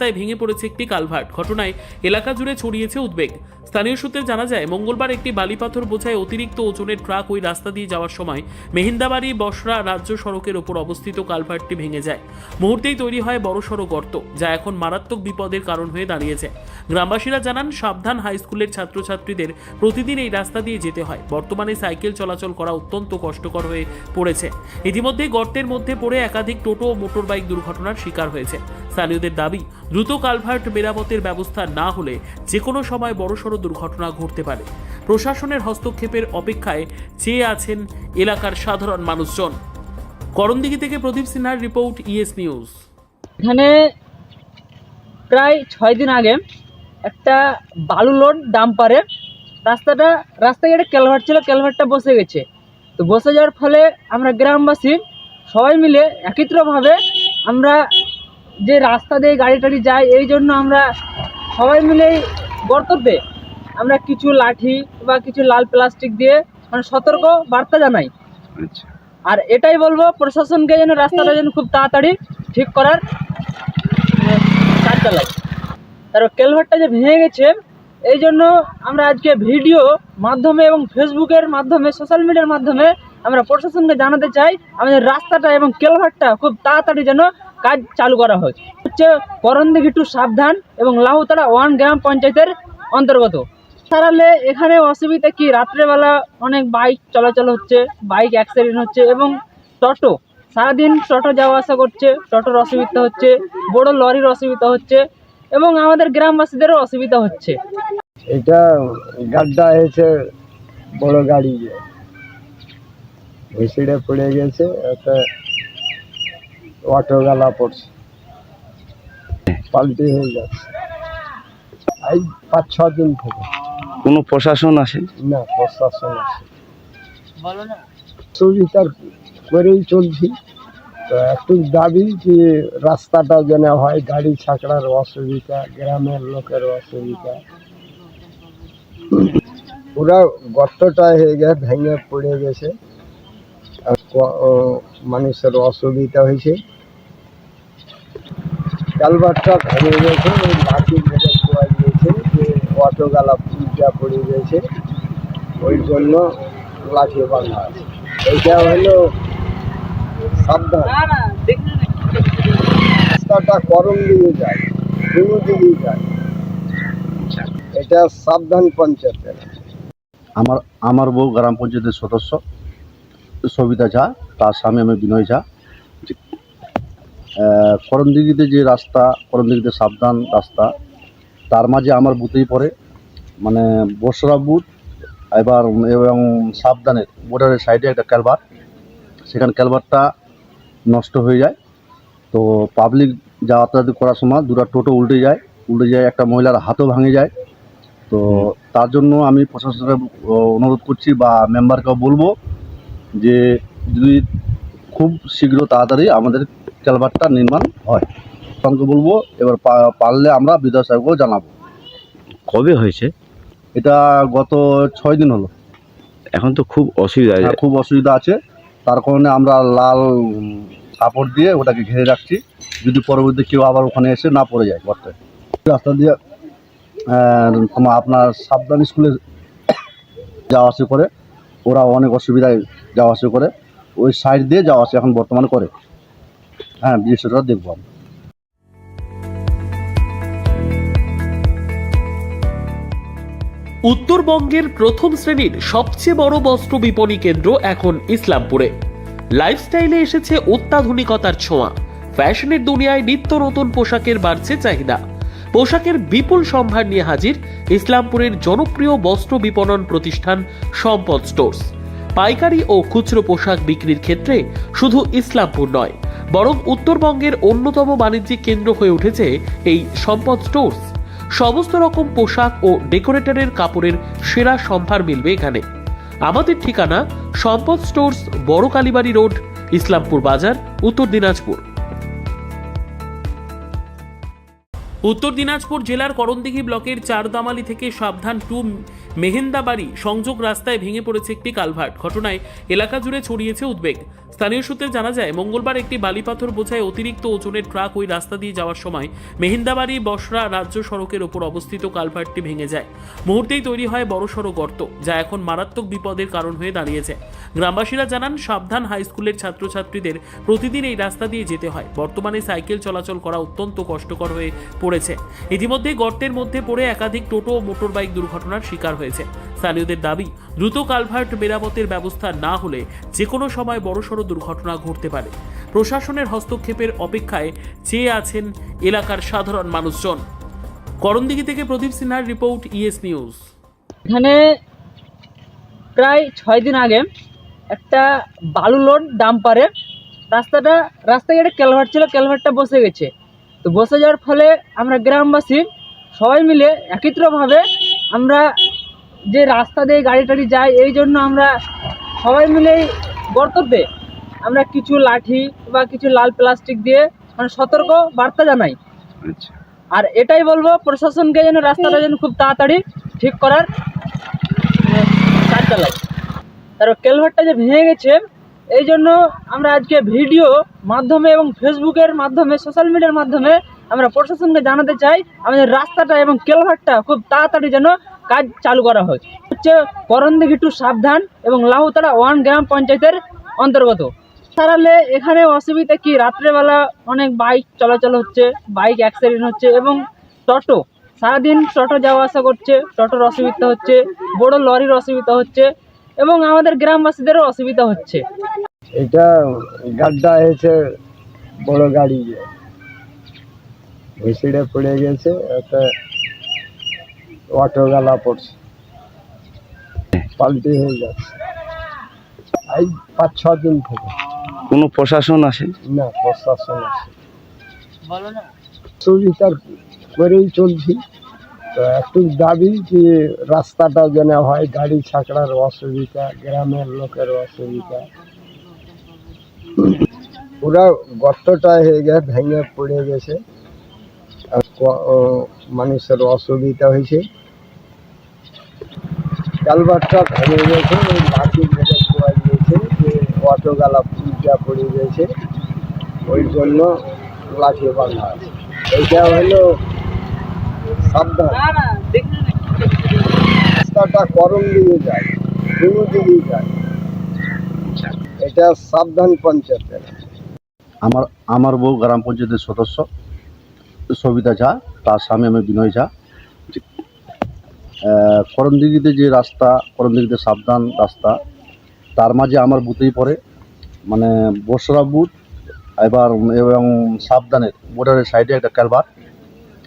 রাস্তায় ভেঙে পড়েছে একটি কালভার্ট। ঘটনায় এলাকা জুড়ে ছড়িয়েছে উদ্বেগ। স্থানীয় সূত্রে জানা যায়, মঙ্গলবার একটি বালিপাথর বোঝায় অতিরিক্ত ওজনের ট্রাক ওই রাস্তা দিয়ে যাওয়ার সময় মেহিন্দাবাড়ি, বসরা রাজ্য সড়কের ওপর অবস্থিত কালভার্টটি ভেঙে যায়। মুহূর্তেই তৈরি হয় বড়সড় গর্ত, যা এখন মারাত্মক বিপদের কারণ হয়ে দাঁড়িয়েছে। গ্রামবাসীরা জানান, সাবধান হাই স্কুলের ছাত্রছাত্রীদের প্রতিদিন এই রাস্তা দিয়ে যেতে হয়। বর্তমানে সাইকেল চলাচল করা অত্যন্ত কষ্টকর হয়ে পড়েছে। ইতিমধ্যে গর্তের মধ্যে পড়ে একাধিক টোটো ও মোটরবাইক দুর্ঘটনার শিকার হয়েছে। স্থানীয়দের দাবি, দ্রুত কালভার্ট মেরামতের ব্যবস্থা না হলে যে কোনো সময় বড়সড় দুর্ঘটনা ঘটতে পারে। প্রশাসনের হস্তক্ষেপের অপেক্ষায় চেয়ে আছেন এলাকার সাধারণ মানুষজন। করণদিঘি থেকে প্রদীপ সিনহার রিপোর্ট, ইএস নিউজ। এখানে প্রায় ছয় দিন আগে একটা বালু লোড ডাম্পারে রাস্তাটা রাস্তায় একটা ক্যালভার্ট ছিল ক্যালভার্টটা বসে গেছে। তো বসে যাওয়ার ফলে আমরা গ্রামবাসী সবাই মিলে একত্রভাবে আমরা যে রাস্তা দিয়ে গাড়ি টাড়ি যায় এই জন্য আমরা সবাই মিলে এই গর্ততে আমরা কিছু লাঠি বা কিছু লাল প্লাস্টিক দিয়ে মানে সতর্ক বার্তা জানাই। আচ্ছা। আর এটাই বলব প্রশাসনকে যেন রাস্তাটা যেন খুব তাড়াতাড়ি ঠিক করার মানে, কাজ চালায়। তারপর কেলভারটা যে ভেঙে গেছে এই জন্য আমরা আজকে ভিডিও মাধ্যমে এবং ফেসবুকের মাধ্যমে সোশ্যাল মিডিয়ার মাধ্যমে আমরা প্রশাসনকে জানাতে চাই আমাদের রাস্তাটা এবং কেলভারটা খুব তাড়াতাড়ি যেন কাজ চালু করা হয় হচ্ছে করণদিঘি টু সাবধান এবং লাহুতাড়া ওয়ান গ্রাম পঞ্চায়েতের অন্তর্গত। সারালে এখানে অসুবিধা কি? রাত্রেবেলা অনেক বাইক চলাচল হচ্ছে, বাইক অ্যাক্সিডেন্ট হচ্ছে এবং টোটো। সারাদিন টোটো যাওয়া আসা করছে, টোটোর অসুবিধা হচ্ছে, বড় লরির অসুবিধা হচ্ছে এবং আমাদের গ্রামবাসীদেরও অসুবিধা হচ্ছে। এটা গাড্ডা হয়েছে বড় গাড়ি। ঘুষিড়ে পড়ে গেছে, একটা অটো গালা পড়ছে। পাল্টি হয়ে যাচ্ছে। এই পাঁচ ছ দিন থেকে। কোনো প্রশাসন আসে? না প্রশাসন বলো না সুবিচার করেই চলছি। তো একটু দাবি যে রাস্তাটা যেন হয় গাড়ি ছাকড়ার অসুবিধা গ্রামের লোকের অসুবিধা। পুরা গর্তটা হয়ে গেছে ভেঙে পড়ে গেছে। মানুষের অসুবিধা হয়েছে। কালবারটা ভেঙে গেছে ওই লাঠি মেরে খোয়া গিয়েছে যে অটো গালা পূজা পড়ে গেছে ওই জন্য লাঠি বাঁধা আছে। এইটা হলো সাবধান। না না দেখুন। রাস্তাটা করম দিকে যায় কোনো দিকেই যায়। এটা সাবধান পঞ্চায়েতের। আমার আমার বউ গ্রাম পঞ্চায়েতের সদস্য। সবিতা ঝা তার স্বামী আমি বিনয় ঝা। করণদিঘিতে যে রাস্তা করণদিঘিতে সাবধান রাস্তা তার মাঝে আমার বুথেই পড়ে। মানে বসরা বুথ এবার এবং সাবধানের বর্ডারের সাইডে একটা ক্যালভার। সেখানে ক্যালভারটা নষ্ট হয়ে যায়। তো পাবলিক যাতায়াত করার সময় দুটো টোটো উল্টে যায়। উল্টে যায় একটা মহিলার হাতও ভাঙে যায়। তো তার জন্য আমি প্রশাসনের অনুরোধ করছি বা মেম্বারকেও বলব যে যদি খুব শীঘ্র তাড়াতাড়ি আমাদের ক্যালভারটা নির্মাণ হয় সঙ্গে বলব এবার পারলে আমরা বিধায়ক সাহেবকেও জানাব। কবে হয়েছে? এটা গত ছয় দিন হলো। এখন তো খুব অসুবিধা হ্যাঁ, খুব অসুবিধা আছে। তার কারণে আমরা লাল কাপড় দিয়ে ওটাকে ঘিরে রাখছি। যদি পরবর্তী কেউ আবার ওখানে এসে না পড়ে যায় গর্তে রাস্তা দিয়ে তোমার আপনার সাবধান স্কুলে যাওয়া আসা করে ওরা অনেক অসুবিধায় যাওয়া আসা করে, ওই সাইড দিয়ে যাওয়া আসা এখন বর্তমানে করে। হ্যাঁ বিষয়টা দেখব উত্তরবঙ্গের প্রথম শ্রেণির সবচেয়ে বড় বস্ত্র বিপণী কেন্দ্র এখন ইসলামপুরে। লাইফস্টাইলে এসেছে অত্যাধুনিকতার ছোঁয়া। ফ্যাশনের দুনিয়ায় নিত্য নতুন পোশাকের বাড়ছে চাহিদা। পোশাকের বিপুল সম্ভার নিয়ে হাজির ইসলামপুরের জনপ্রিয় বস্ত্র বিপণন প্রতিষ্ঠান সম্পদ স্টোর্স। পাইকারি ও খুচরো পোশাক বিক্রির ক্ষেত্রে শুধু ইসলামপুর নয়, বরং উত্তরবঙ্গের অন্যতম বাণিজ্যিক কেন্দ্র হয়ে উঠেছে এই সম্পদ স্টোর্স। সমস্ত রকম পোশাক ও ডেকোরেটরের কাপড়ের সেরা সম্ভার মিলবে এখানে। আমাদের ঠিকানা সম্পদ স্টোর্স বড় কালীবাড়ি রোড, ইসলামপুর বাজার, উত্তর দিনাজপুর। উত্তর দিনাজপুর জেলার করণদিঘি ব্লকের চারদামালি থেকে সাবধান টু মেহেন্দাবাড়ি সংযোগ রাস্তায় ভেঙে পড়েছে একটি কালভার্ট। ঘটনায় এলাকা জুড়ে ছড়িয়েছে উদ্বেগ। স্থানীয় সূত্রে জানা যায়, মঙ্গলবার একটি বালিপাথর বোঝায় অতিরিক্ত ওজনের ট্রাক ওই রাস্তা দিয়ে যাওয়ার সময় মেহিন্দাবাড়ি বসরা রাজ্য সড়কের ওপর অবস্থিত কালভার্টটি ভেঙে যায়। মুহূর্তেই তৈরি হয় বড়সড় গর্ত, যা এখন মারাত্মক বিপদের কারণ হয়ে দাঁড়িয়েছে। গ্রামবাসীরা জানান, সাবধান হাই স্কুলের ছাত্রছাত্রীদের প্রতিদিন এই রাস্তা দিয়ে যেতে হয়। বর্তমানে সাইকেল চলাচল করা অত্যন্ত কষ্টকর হয়ে পড়েছে। ইতিমধ্যে গর্তের মধ্যে পড়ে একাধিক টোটো ও মোটরবাইক দুর্ঘটনার শিকার হয়েছে। স্থানীয়দের দাবি, দ্রুত কালভার্ট মেরামতের ব্যবস্থা না হলে যে কোনো সময় বড়সড় দুর্ঘটনা ঘটতে পারে। প্রশাসনের হস্তক্ষেপের অপেক্ষায় চেয়ে আছেন এলাকার সাধারণ মানুষজন। করণদিঘি থেকে প্রদীপ সিনহার রিপোর্ট ইএস নিউজ। এখানে প্রায় ছয় দিন আগে একটা বালু লোড ডাম্পারে রাস্তাটা, রাস্তায় রাস্তাঘাটে ক্যালভার্ট ছিল ক্যালভার্টটা বসে গেছে। তো বসে যাওয়ার ফলে আমরা গ্রামবাসী সবাই মিলে একত্রভাবে আমরা যে রাস্তা দিয়ে গাড়ি টাড়ি যায়, এই জন্য আমরা সবাই মিলে এই গর্ততে আমরা কিছু লাঠি বা কিছু লাল প্লাস্টিক দিয়ে মানে সতর্ক বার্তা জানাই। আচ্ছা। আর এটাই বলব প্রশাসনকে যেন রাস্তাটা যেন খুব তাড়াতাড়ি ঠিক করার কাজ চালায়। তারপর কেলভারটা যে ভেঙে গেছে এই জন্য আমরা আজকে ভিডিও মাধ্যমে এবং ফেসবুকের মাধ্যমে সোশ্যাল মিডিয়ার মাধ্যমে আমরা প্রশাসনকে জানাতে চাই আমাদের রাস্তাটা এবং কেলভারটা খুব তাড়াতাড়ি যেন কাজ চালু করা হয়। হচ্ছে করণদিঘি টু সাবধান এবং লাহুতাড়া ওয়ান গ্রাম পঞ্চায়েতের অন্তর্গত। সারালে এখানে অসুবিধা কি? রাত্রেবেলা অনেক বাইক চলাচল হচ্ছে বাইক অ্যাক্সিডেন্ট হচ্ছে এবং টোটো, সারাদিন টোটো যাওয়া আসা করছে, টোটোর অসুবিধা হচ্ছে, বড় লরির অসুবিধা হচ্ছে এবং আমাদের গ্রামবাসীদেরও অসুবিধা হচ্ছে। এটা গাড্ডা হয়েছে বড় গাড়ি ঘুষিড়ে পড়ে গেছে, একটা অটো গালা পড়ছে। পাল্টি হয়ে যাচ্ছে। এই পাঁচ ছ দিন থেকে। কোনো প্রশাসন আসে? না প্রশাসন আছে সুবিচার করেই চলছি। তো একটু দাবি যে রাস্তাটা যেন হয় গাড়ি ছাকড়ার অসুবিধা গ্রামের লোকের অসুবিধা। পুরা গর্তটা হয়ে গেছে ভেঙে পড়ে গেছে। আর মানুষের অসুবিধা হয়েছে। কালবারটা ভেঙে গেছে ওই মাটি মেরে খোয়া গিয়েছে যে গালা পূজা পড়ে গেছে। ওই জন্য লাঠি বাঁধা আছে। এইটা হলো সাবধান। রাস্তাটা করম দিকে যায় কোনো দিকে যায়। এটা সাবধান পঞ্চায়েতের। আমার আমার বউ গ্রাম পঞ্চায়েতের সদস্য, সবিতা ঝা, তার স্বামী আমি বিনয় ঝা। করণদিঘিতে যে রাস্তা করণদিঘিতে সাবধান রাস্তা তার মাঝে আমার বুথেই পড়ে। মানে বসরা বুথ, এবার এবং সাবধানের বোর্ডারের সাইডে একটা ক্যালভার।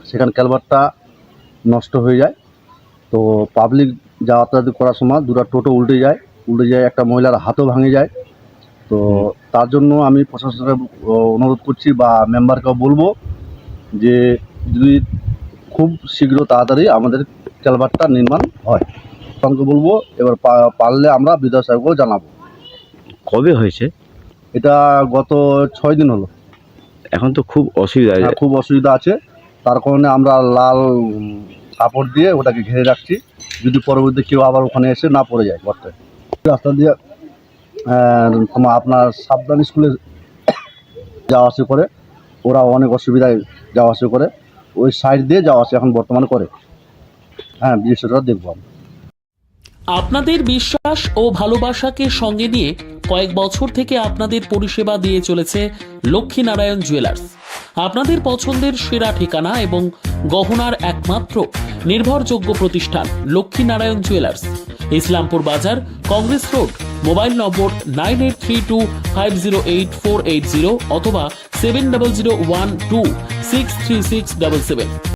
সেখানে ক্যালভারটা নষ্ট হয়ে যায়। তো পাবলিক যাতায়াত করার সময় দুটা টোটো উল্টে যায়। উল্টে যায়, একটা মহিলার হাতও ভাঙে যায়। তো তার জন্য আমি প্রশাসনের অনুরোধ করছি বা মেম্বারকেও বলব যে, যদি খুব শীঘ্র তাড়াতাড়ি আমাদের ক্যালভারটা নির্মাণ হয়। সঙ্গে বলব এবার পারলে আমরা বিধায়ক সাহেবকেও জানাব। কবে হয়েছে? এটা গত ছয় দিন হলো। এখন তো খুব অসুবিধা। হ্যাঁ, খুব অসুবিধা আছে। তার কারণে আমরা লাল কাপড় দিয়ে ওটাকে ঘিরে রাখছি। যদি পরবর্তী কেউ আবার ওখানে এসে না পড়ে যায় গর্তে রাস্তা দিয়ে তোমার আপনার সাবধান স্কুলে যাওয়া আসা করে। ওরা অনেক অসুবিধায় যাওয়া আসা করে। ওই সাইড দিয়ে যাওয়া আসা এখন বর্তমানে করে। হ্যাঁ বিশেষটা দেখব আমরা। আপনাদের বিশ্বাস ও ভালোবাসাকে সঙ্গে নিয়ে কয়েক বছর থেকে আপনাদের পরিষেবা দিয়ে চলেছে লক্ষ্মীনারায়ণ জুয়েলার্স। আপনাদের পছন্দের সেরা ঠিকানা এবং গহনার একমাত্র নির্ভরযোগ্য প্রতিষ্ঠান Laxminarayan jewellers. Islampur Bazar, Congress road, mobile number nine eight three two five zero eight four eight zero অথবা seven double zero one two six three six double seven.